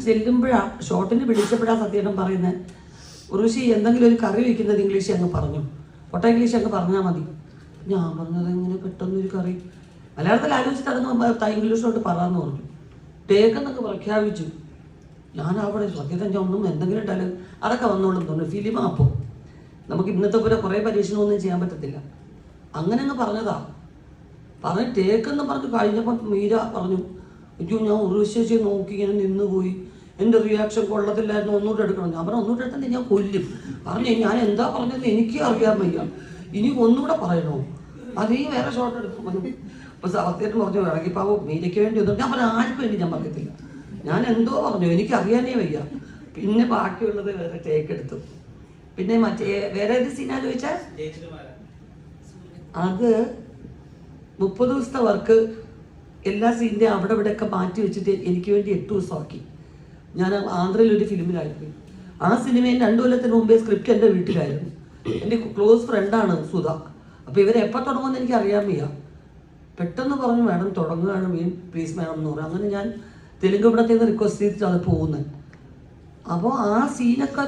ചെല്ലുമ്പോഴാ ഷോട്ടിന് വിളിച്ചപ്പോഴാ സത്യേട്ടൻ പറയുന്നത് ഉറുശി എന്തെങ്കിലും ഒരു കറി വയ്ക്കുന്നത് ഇംഗ്ലീഷ് അങ്ങ് പറഞ്ഞു. ഒട്ട ഇംഗ്ലീഷ് അങ്ങ് പറഞ്ഞാൽ മതി. ഞാൻ പറഞ്ഞത് എങ്ങനെ പെട്ടെന്നൊരു കറി? മലയാളത്തിൽ ആലോചിച്ചിട്ട് അതങ്ങ് ത- ഇംഗ്ലീഷിലോട്ട് പറയാന്ന് പറഞ്ഞു. ടേക്കെന്നൊക്കെ പ്രഖ്യാപിച്ചു. ഞാൻ അവിടെ സത്യത്തെ ഞാൻ ഒന്നും എന്തെങ്കിലും ഇട്ടാൽ അതൊക്കെ വന്നോളും തോന്നുന്നു ഫിലിം അപ്പോൾ നമുക്ക് ഇന്നത്തെ പോലെ കുറേ പരീക്ഷണമൊന്നും ചെയ്യാൻ പറ്റത്തില്ല. അങ്ങനെ അങ്ങ് പറഞ്ഞതാ. പറഞ്ഞ് ടേക്കെന്ന് പറഞ്ഞ് കഴിഞ്ഞപ്പോൾ മീര പറഞ്ഞു അയ്യോ ഞാൻ ഉറുശ്ശേച്ചി നോക്കി ഇങ്ങനെ നിന്ന് പോയി എന്റെ റിയാക്ഷൻ കൊള്ളത്തില്ലായിരുന്നു. ഒന്നുകൂടെ എടുക്കണം. ഞാൻ പറഞ്ഞു ഒന്നുകൂടെ എടുത്തന്നെ ഞാൻ കൊല്ലും. പറഞ്ഞു ഞാൻ എന്താ പറഞ്ഞത് എനിക്ക് അറിയാൻ വയ്യ. ഇനി ഒന്നുകൂടെ പറയണോ? അതേ വേറെ ഷോട്ട് എടുക്കും. അപ്പൊ സത്യം പറഞ്ഞു ഇറങ്ങിപ്പാവോ മീരയ്ക്ക് വേണ്ടി ഒന്നും ഞാൻ പറഞ്ഞു ആർക്കും വേണ്ടി ഞാൻ പറയത്തില്ല. ഞാൻ എന്തോ പറഞ്ഞു എനിക്ക് അറിയാനേ വയ്യ. പിന്നെ ബാക്കിയുള്ളത് വേറെ ടേക്ക് എടുത്തു. പിന്നെ മറ്റേ വേറെ ഏത് സീനാ ചോദിച്ചാൽ അത് മുപ്പത് ദിവസത്തെ വർക്ക് എല്ലാ സീനിന്റെ അവിടെ ഇവിടെ ഒക്കെ മാറ്റി വെച്ചിട്ട് എനിക്ക് വേണ്ടി എട്ട് ദിവസമാക്കി. ഞാൻ ആന്ധ്രയിൽ ഒരു ഫിലിമിലായിരുന്നു. ആ സിനിമയിൽ രണ്ടു കൊല്ലത്തിന് മുമ്പേ സ്ക്രിപ്റ്റ് എന്റെ വീട്ടിലായിരുന്നു. എന്റെ ക്ലോസ് ഫ്രണ്ടാണ് സുധ. അപ്പോൾ ഇവരെ എപ്പോൾ തുടങ്ങുമെന്ന് എനിക്ക് അറിയാൻ വയ്യ. പെട്ടെന്ന് പറഞ്ഞു മാഡം തുടങ്ങുകയാണ് മീൻ പ്ലീസ് മാഡം എന്ന് പറഞ്ഞു. അങ്ങനെ ഞാൻ തെലുങ്ക് പടത്തിൽ നിന്ന് റിക്വസ്റ്റ് ചെയ്തിട്ട് അത് പോകുന്നത്. അപ്പോൾ ആ സീനൊക്കെ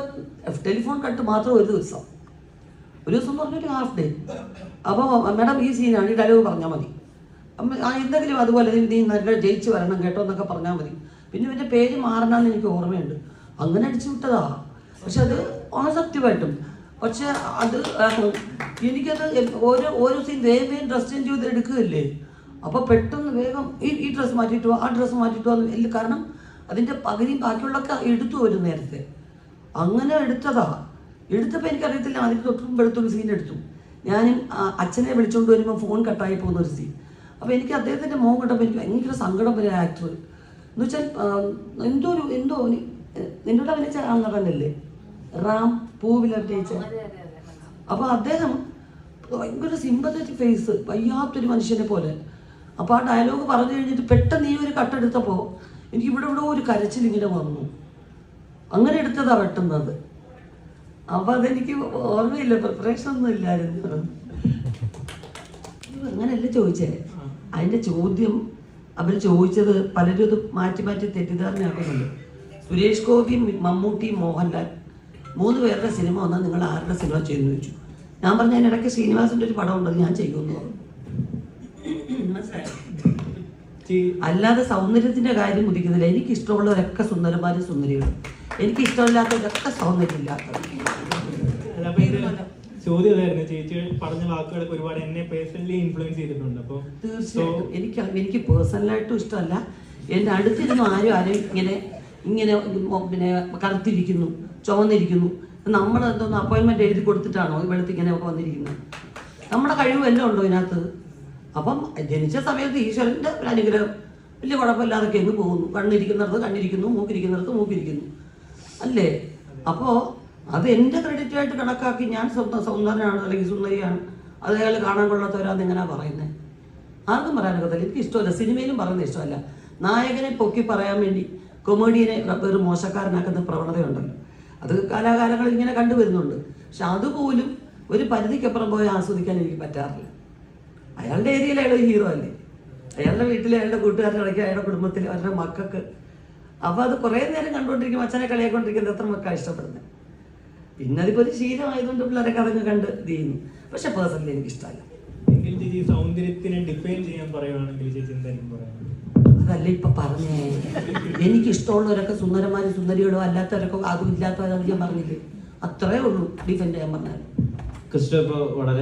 ടെലിഫോൺ കട്ട് മാത്രം ഒരു ദിവസം. ഒരു ദിവസം പറഞ്ഞൊരു ഹാഫ് ഡേ അപ്പോൾ മാഡം ഈ സീനാണ് ഈ ഡയലോഗ് പറഞ്ഞാൽ മതി. എന്തെങ്കിലും അതുപോലെ നീ- നല്ല ജയിച്ചു വരണം കേട്ടോ എന്നൊക്കെ പറഞ്ഞാൽ മതി. പിന്നെ ഇവന്റെ പേര് മാറണമെന്ന് എനിക്ക് ഓർമ്മയുണ്ട്. അങ്ങനെ അടിച്ചു വിട്ടതാ. പക്ഷെ അത് സത്യമായിട്ടും പക്ഷെ അത് എനിക്കത് ഓരോ ഓരോ സീൻ വേഗം വേഗം ഡ്രസ് ചേഞ്ച് ചെയ്ത് എടുക്കുകയല്ലേ? അപ്പോൾ പെട്ടെന്ന് വേഗം ഈ ഈ ഡ്രസ്സ് മാറ്റിയിട്ട് ആ ഡ്രസ്സ് മാറ്റിയിട്ട് വന്നു കാരണം അതിന്റെ പകുതിയും ബാക്കിയുള്ളൊക്കെ എടുത്തു വരും നേരത്തെ. അങ്ങനെ എടുത്തതാ. എടുത്തപ്പോൾ എനിക്കറിയത്തില്ല. അതിന് തൊട്ടും വെളുത്തൊരു സീൻ എടുത്തു. ഞാനും അച്ഛനെ വിളിച്ചുകൊണ്ട് വരുമ്പോൾ ഫോൺ കട്ടായി പോകുന്ന ഒരു സീൻ അപ്പോൾ എനിക്ക് അദ്ദേഹത്തിന്റെ മോൻ കണ്ടപ്പോൾ എനിക്ക് ഭയങ്കര സങ്കടം വരെ ആക്ടർ എന്ന് വെച്ചാൽ എന്തോ ഒരു എന്തോ നിന്നോട് അഭിനയിച്ച ആ നടനല്ലേ റാം പൂവിൽ അഭിനയിച്ച അപ്പോൾ അദ്ദേഹം ഭയങ്കര സിമ്പത്തറ്റിക് ഫേസ് വയ്യാത്തൊരു മനുഷ്യനെ പോലെ. അപ്പോൾ ആ ഡയലോഗ് പറഞ്ഞു കഴിഞ്ഞിട്ട് പെട്ടെന്ന് ഈ ഒരു കട്ടെടുത്തപ്പോൾ എനിക്ക് ഇവിടെ ഇവിടെ ഒരു കരച്ചിൽ ഇങ്ങനെ വന്നു. അങ്ങനെ എടുത്തതാ പെട്ടെന്നത്. അപ്പൊ അതെനിക്ക് ഓർമ്മയില്ല പ്രിപ്പറേഷൻ ഒന്നും ഇല്ലായിരുന്നു അങ്ങനെയല്ല ചോദിച്ചേ? അതിന്റെ ചോദ്യം അവർ ചോദിച്ചത് പലരും ഇത് മാറ്റി മാറ്റി തെറ്റിദ്ധാരണയാക്കുന്നുണ്ട് സുരേഷ് ഗോപി മമ്മൂട്ടി മോഹൻലാൽ മൂന്ന് പേരുടെ സിനിമ വന്നാൽ നിങ്ങൾ ആരുടെ സിനിമ ചെയ്യുന്നു ചോദിച്ചു. ഞാൻ പറഞ്ഞ ഇടയ്ക്ക് ശ്രീനിവാസിന്റെ ഒരു പടം ഉണ്ടെന്ന് ഞാൻ ചെയ്യുമെന്ന് പറഞ്ഞു. മനസ്സിലായോ അല്ലാതെ സൗന്ദര്യത്തിന്റെ കാര്യം ഉദിക്കുന്നില്ല. എനിക്ക് ഇഷ്ടമുള്ളവരൊക്കെ സുന്ദരന്മാരും സുന്ദരികളും. എനിക്ക് ഇഷ്ടമില്ലാത്തവരൊക്കെ അപ്പൊ ഇത് ചോദ്യം അതായിരുന്നു ചേച്ചി പറഞ്ഞ വാക്കുകളൊക്കെ ഒരുപാട് എന്നെ പേഴ്സണലി ഇൻഫ്ലുവൻസ് ചെയ്തിട്ടുണ്ട്. അപ്പൊ തീർച്ചയായിട്ടും. എനിക്ക് എനിക്ക് പേഴ്സണലായിട്ടും ഇഷ്ടമല്ല. എന്റെ അടുത്തിരുന്ന് ആരും ആരും ഇങ്ങനെ ഇങ്ങനെ പിന്നെ കറുത്തിരിക്കുന്നു ചുവന്നിരിക്കുന്നു നമ്മൾ എന്തോന്ന് അപ്പോയിൻമെന്റ് എഴുതി കൊടുത്തിട്ടാണോ ഈ വെളുത്ത് ഇങ്ങനെ ഒക്കെ വന്നിരിക്കുന്നത്? നമ്മുടെ കഴിവ് എല്ലാം ഉണ്ടോ ഇതിനകത്ത്? അപ്പം ജനിച്ച സമയത്ത് ഈശ്വരന്റെ ഒരു അനുഗ്രഹം. വലിയ കുഴപ്പമില്ലാതൊക്കെ അങ്ങ് പോകുന്നു. കണ്ണിരിക്കുന്നിടത്ത് കണ്ണിരിക്കുന്നു മൂക്കിരിക്കുന്നിടത്ത് മൂക്കിരിക്കുന്നു. അല്ലേ? അപ്പോൾ അത് എന്റെ ക്രെഡിറ്റ് ആയിട്ട് കണക്കാക്കി ഞാൻ സ്വന്തം സൗന്ദര്യമാണ് അല്ലെങ്കിൽ സുന്ദരിയാണ്. അത് അയാൾ കാണാൻ കൊള്ളാത്തവരാന്ന് എങ്ങനെയാ പറയുന്നത് ആർക്കും പറയാനൊക്കത്തില്ല എനിക്ക് ഇഷ്ടമല്ല. സിനിമയിലും പറയുന്നത് ഇഷ്ടമല്ല. നായകനെ പൊക്കി പറയാൻ വേണ്ടി കൊമേഡിയനെ ഒരു മോശക്കാരനാക്കുന്ന പ്രവണതയുണ്ടല്ലോ. അത് കാലാകാലങ്ങളിൽ ഇങ്ങനെ കണ്ടുവരുന്നുണ്ട്. പക്ഷെ അതുപോലും ഒരു പരിധിക്കപ്പുറം പോയി ആസ്വദിക്കാൻ എനിക്ക് പറ്റാറില്ല. അയാളുടെ ഏരിയയിൽ അയാൾ ഹീറോ അല്ലേ? അയാളുടെ വീട്ടിലെ അയാളുടെ കൂട്ടുകാരുടെ കളിക്കുക അയാളുടെ കുടുംബത്തിൽ അവരുടെ മക്കൾക്ക്. അപ്പോൾ അത് കുറേ നേരം കണ്ടുകൊണ്ടിരിക്കും. അച്ഛനെ കളിയാക്കൊണ്ടിരിക്കുന്നത് എത്ര മക്കളാണ് ഇഷ്ടപ്പെടുന്നത് പിന്നെ അതിപ്പോൾ ഒരു ശീലമായതുകൊണ്ട് പിള്ളേരൊക്കെ അതങ്ങ് കണ്ട് ഇത് ചെയ്യുന്നു. പക്ഷെ പേഴ്സണലി എനിക്ക് ഇഷ്ടമല്ല എങ്കിൽ ചേച്ചി സൗന്ദര്യത്തിനെ ഡിഫൈൻ ചെയ്യാൻ പറയുവാണെങ്കിൽ ചേച്ചി അതല്ല ഇപ്പൊ പറഞ്ഞേ. എനിക്ക് ഇഷ്ടമുള്ളവരൊക്കെ സുന്ദരമാരും സുന്ദരികളോ അല്ലാത്തവരൊക്കെ അതും ഇല്ലാത്തവരാണെന്ന് ഞാൻ പറഞ്ഞില്ലേ? അത്രേ ഉള്ളൂ ഡിഫെൻഡ് ചെയ്യാൻ പറഞ്ഞാൽ ക്രിസ്റ്റോ ഇപ്പോൾ വളരെ